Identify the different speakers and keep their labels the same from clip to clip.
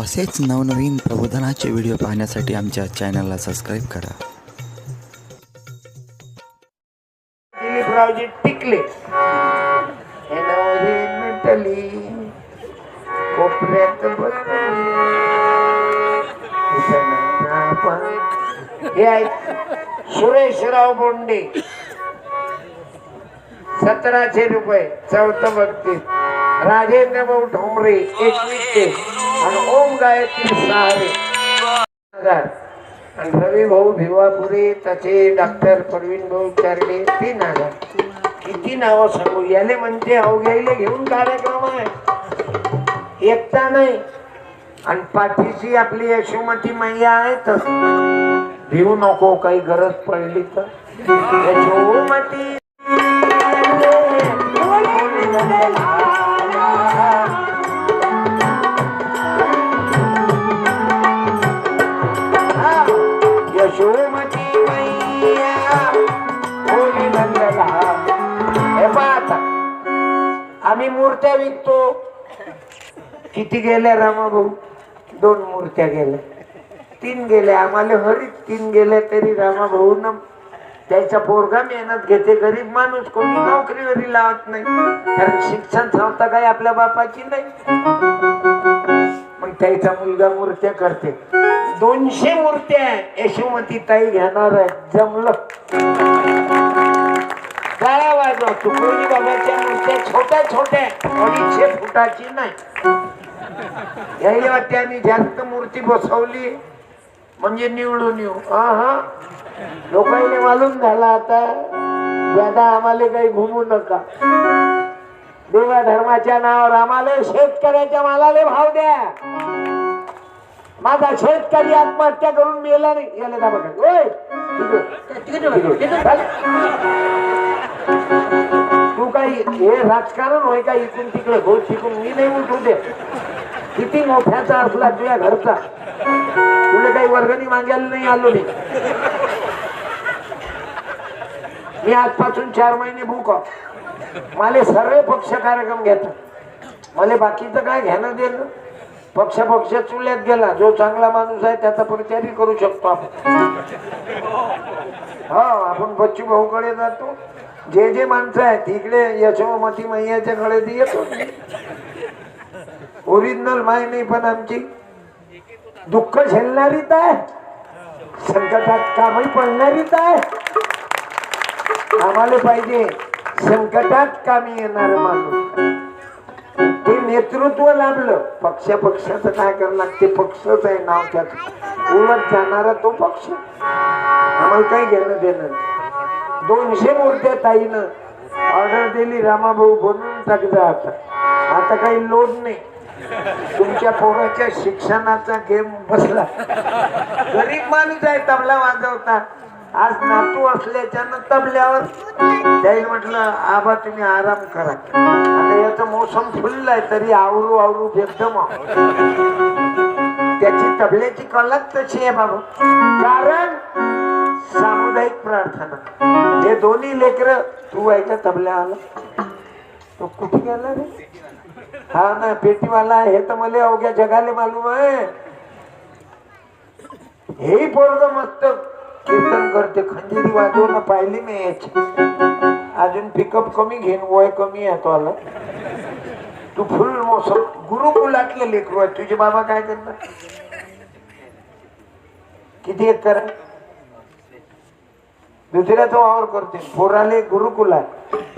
Speaker 1: असेच नवनवीन प्रबोधनाचे व्हिडिओ पाहण्यासाठी आमच्या चॅनलला सबस्क्राईब करा.
Speaker 2: दिलीपरावजी टिकले. नटली कोपऱ्यात हे आहेत सुरेशराव बोंडे. सतराशे रुपये चौथं बत्तीस राजेंद्र भाऊ ठोंबरे एकवीसशे. आणि ओम गायत्री सहारे आणि रवी भाऊ भिवापुरे तसे डॉक्टर प्रवीण भाऊ चारडे तीन हजार किती नावं सांगू? याले म्हणते अवघ्याईले घेऊन कार्यक्रम आहे. एकटा नाही. आणि पाठीशी आपली यशोमती मैया आहे तस भिवू नको काही गरज पडली तर. यशोमती. मूर्त्या विकतो. किती गेल्या रामा भाऊ दोन मूर्त्या गेल्या. तीन गेल्या. आम्हाला हरित तीन गेल्या तरी रामा भाऊ न त्याचा पोरगा मेहनत घेते गरीब माणूस कोणी नोकरीवरी लावत नाही. कारण शिक्षण संस्था काही आपल्या बापाची नाही. मग त्याचा मुलगा मूर्त्या करते. दोनशे मूर्त्या यशोमती ताई घेणार आहे. जमलं. टाळ्या वाजवा तुकोजी बाबाच्या मूर्त्या छोट्या छोट्या अडीचशे फुटाची नाही. याही आम्ही जास्त मूर्ती बसवली. म्हणजे निवडून येऊ हा लोकांनी मालूम झाला आता. दादा आम्हाला काही घुमू नका. देवा धर्माच्या नावावर आम्हाला शेतकऱ्याच्या मालाले भाव द्या. माझा शेतकरी आत्महत्या करून मेला नाही. याला दाबा तू काही हे राजकारण होय का इकून तिकडे? हो शिकून मी नाही उठू दे. किती मोठ्याचा असला तुझ्या घरचा. तुला काही वर्गणी मागायला नाही आलो मी. मी आजपासून चार महिने बुक मला सर्व पक्ष कार्यक्रम घेतात. मला बाकीचं काय घेणं देणं? पक्ष पक्ष चुल्यात गेला. जो चांगला माणूस आहे त्याचा प्रचारही करू शकतो आपण. हा आपण बच्चू भाऊकडे जातो. जे जे माणसं आहेत तिकडे यशोमती मैयाच्या कडे ती येतो. ओरिजिनल माय नाही पण आमची. दुःख झेलणारीच आहे. संकटात कामही पडणारीच आहे. आम्हाला पाहिजे संकटात कामी येणार माणूस. नेतृत्व लाभलं. पक्ष पक्षाचं काय करावं लागते? पक्षच आहे नाव त्याच. उलट जाणारा तो पक्ष. आम्हाला काही घेणं देणं नाही. दोनशे मूर्त्या ताईनं ऑर्डर दिली रामाभाऊ बनवून टाकजा आता. आता काही लोड नाही. तुमच्या पोराच्या शिक्षणाचा गेम बसला. गरीब माणूस आहे तबला वाजवता आज नातू असल्याच्यानं तबल्यावर त्याही म्हटलं आबा तुम्ही आराम करा. आता याचं मोसम आहे तरी आवरू आवरू एकदम त्याची तबल्याची कलाच तशी आहे बाबा. कारण सामुदायिक प्रार्थना. हे दोन्ही लेकर तू आहे तबल्या तबल्यावाला. तो कुठे गेला रे? हा ना पेटीवाला आहे, हे तर मला अवघ्या जगाले मालूम आहे. हे पोरग मस्त कीर्तन करते. खंजिरी वाजवणं पाहिली मी याची. अजून पिकअप कमी घेईन वय कमी आहे तो आला. तू फुल मोसम गुरुकुलातले लेकरू आहे तुझे बाबा काय करणार किती एकर दुसऱ्याचा वावर करते. पोराले गुरुकुलात.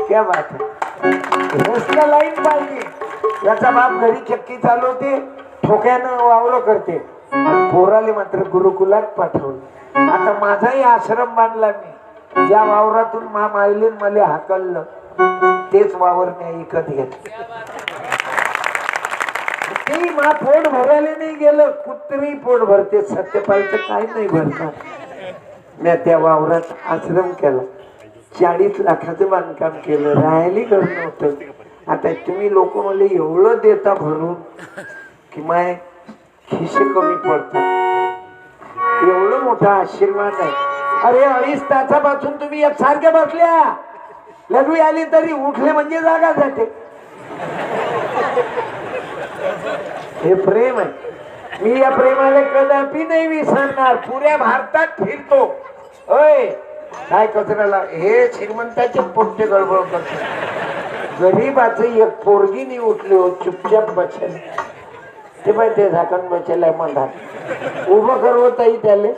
Speaker 2: त्या बात आहे. लाईन पाहिजे याचा बाप घरी चक्की चालवते ठोक्यानं वावर करते. पोराले मात्र गुरुकुलात पाठवलं. आता माझाही आश्रम बांधला मी. ज्या वावरातून मा मायले मला हाकललं. तेच वावर मी ऐकत घेत ते मा पोट भरायला नाही गेलं कुत्री पोट भरते. सत्यपायचं काही नाही भरत मी त्या वावरात आश्रम केला. चाळीस लाखाचं बांधकाम केलं. राहायला घर नव्हतं. आता तुम्ही लोक मला एवढं देता भरून की माय खिसे कमी पडतात एवढं मोठा आशीर्वाद आहे. अरे अडीच तासापासून तुम्ही एक सारख्या बसल्या. लघवी आली तरी उठले म्हणजे जागा जाते. हे प्रेम आहे. मी या प्रेमाला कदापि नाही विसरणार. पुऱ्या भारतात फिरतो. अय काय कचऱ्याला? हे श्रीमंताचे पोट्टे गडबड करतो गरीबाचं एक पोरगीनी उठले हो चुपचाप बसेल. ते पाय ते झाकण बसेल आहे म्हणतात उभं करव ताई त्याले.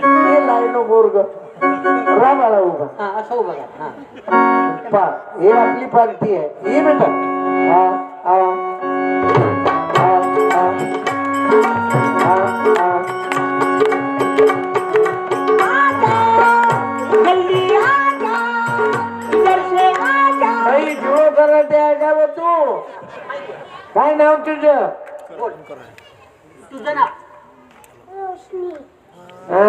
Speaker 2: ते लाईनो बोरग रामाला उभा
Speaker 3: हा असं उभं करा हा.
Speaker 2: पा हे आपली पालखी आहे. ये बेटा हा हा. हा हा. हा हा. काय नाव तुझं?
Speaker 3: बोल. तुझं नाव?
Speaker 2: हा?